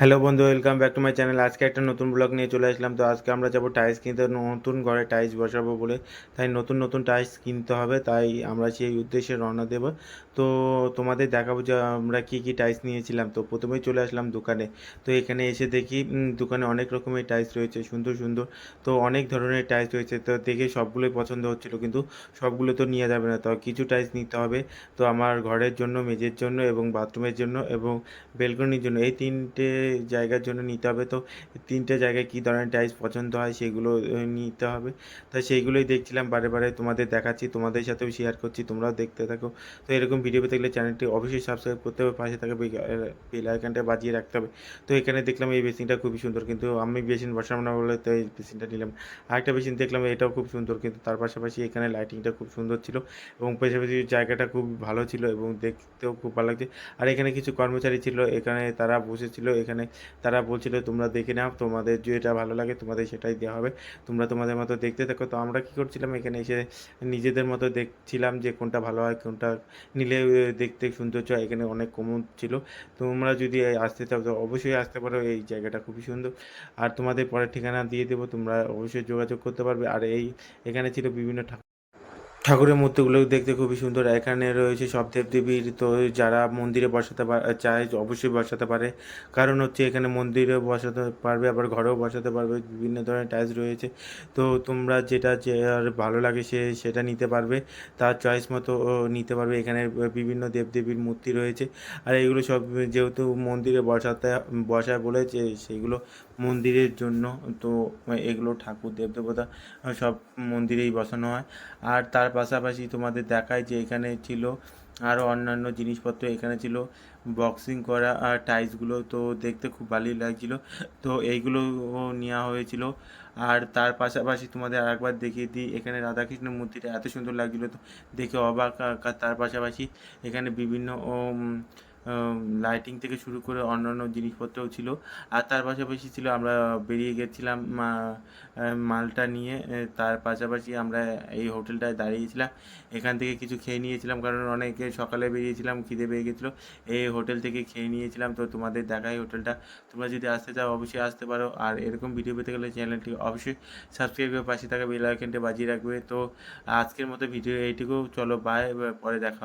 Hello বন্ধু welcome back to my channel আজকে একটা নতুন ব্লগ নিয়ে চলে আসলাম। তো আজকে আমরা যাব টাইলস কিনতে। নতুন ঘরে টাইলস বসাবো বলে। তাই নতুন নতুন টাইলস কিনতে হবে। তাই আমরা সেই উদ্দেশ্যে রওনা দেব। তো তোমাদের দেখাবো যে আমরা কী কী টাইলস নিয়েছিলাম। তো প্রথমেই চলে আসলাম দোকানে। তো এখানে এসে দেখি দোকানে অনেক রকমের টাইলস রয়েছে। সুন্দর সুন্দর। তো অনেক ধরনের টাইলস রয়েছে। তো দেখে সবগুলোই পছন্দ হচ্ছিল, কিন্তু সবগুলো তো নিয়ে যাবে না। তো কিছু টাইলস নিতে হবে। তো আমার ঘরের জন্য, মেঝের জন্য এবং বাথরুমের জন্য এবং বেলকনির জন্য। এই তিনটে জায়গার জন্য নিতে হবে। তো তিনটে জায়গায় কী ধরনের টাইলস পছন্দ হয় সেগুলো নিতে হবে। তো সেইগুলোই দেখছিলাম, বারে বারে তোমাদের দেখাচ্ছি, তোমাদের সাথেও শেয়ার করছি, তোমরাও দেখতে থাকো। তো এরকম ভিডিও পেতে গেলে চ্যানেলটি অবশ্যই সাবস্ক্রাইব করতে হবে, পাশে থাকা বেল আইকনটা বাজিয়ে রাখতে হবে। তো এখানে দেখলাম এই বেসিনটা খুবই সুন্দর, কিন্তু আমি বেসিন বসাবো না বলে তো এই বেসিনটা নিলাম আরেকটা বেসিন দেখলাম, এটাও খুব সুন্দর, কিন্তু তার পাশাপাশি এখানে লাইটিংটা খুব সুন্দর ছিল এবং পাশাপাশি জায়গাটা খুব ভালো ছিল এবং দেখতেও খুব ভালো লাগছে। আর এখানে কিছু কর্মচারী ছিল, এখানে তারা বসেছিল, এখানে তারা বলছিল, তোমরা দেখে নাও, তোমাদের যেটা ভালো লাগে, তোমাদের সেটাই দেওয়া হবে। তোমরা তোমাদের মতো দেখতে থাকো। তো আমরা কী করছিলাম, এখানে এসে নিজেদের মতো দেখছিলাম যে কোনটা ভালো হয়, কোনটা নিলে দেখতে সৌন্দর্য হয়। এখানে অনেক কমন ছিল। তোমরা যদি আসতে চাও, তো অবশ্যই আসতে পারো। এই জায়গাটা খুবই সুন্দর। আর তোমাদের পরের ঠিকানা দিয়ে দেবো। তোমরা অবশ্যই যোগাযোগ করতে পারবে। আর এই, এখানে ছিল বিভিন্ন ঠাকুর ঠাকুরের মূর্তিগুলো দেখতে খুবই সুন্দর। এখানে রয়েছে সব দেবদেবীর তো যারা মন্দিরে বসাতে চায় অবশ্যই বসাতে পারে। কারণ হচ্ছে এখানে মন্দিরে বসাতে পারবে, আবার ঘরেও বসাতে পারবে, বিভিন্ন ধরনের টাইলস রয়েছে। তো তোমরা যেটা যে ভালো লাগে সে সেটা নিতে পারবে। তার চয়েস মতো নিতে পারবে। এখানে বিভিন্ন দেবদেবীর মূর্তি রয়েছে। আর এগুলো সব যেহেতু মন্দিরে বসাতে, বসায় বলেছে, সেগুলো মন্দিরের জন্য। তো এগুলো ঠাকুর দেবদেবতা সব মন্দিরেই বসানো হয়। আর তার পাশাপাশি তোমাদের দেখায় যে এখানে ছিল আরও অন্যান্য জিনিসপত্র, এখানে ছিল বক্সিং করা আর টাইলসগুলো তো দেখতে খুব ভালোই লাগছিল। তো এইগুলো নেওয়া হয়েছিল। আর তার পাশাপাশি তোমাদের আরেকবার দেখিয়ে দিই, এখানে রাধাকৃষ্ণ মূর্তিটা এত সুন্দর লাগছিল, তো দেখে অবাক তার পাশাপাশি এখানে বিভিন্ন লাইটিং থেকে শুরু করে অন্যান্য জিনিসপত্রও ছিল। আর তার পাশাপাশি ছিল আমরা বেরিয়ে গেছিলাম মালটা নিয়ে। তার পাশাপাশি আমরা এই হোটেলটায় দাঁড়িয়েছিলাম। এখান থেকে কিছু খেয়ে নিয়েছিলাম, কারণ অনেকে সকালে বেরিয়েছিলাম, খিদে পেয়ে গেছিল। এই হোটেল থেকে খেয়ে নিয়েছিলাম। তো তোমাদের দেখাই হোটেলটা। তোমরা যদি আসতে চাও, অবশ্যই আসতে পারো। আর এরকম ভিডিও পেতে গেলে চ্যানেলটি অবশ্যই সাবস্ক্রাইব করে পাশে থাকা বেল আইকনটা বাজিয়ে রাখবে। তো আজকের মতো ভিডিও এইটুকু। চলো বাই পরে দেখা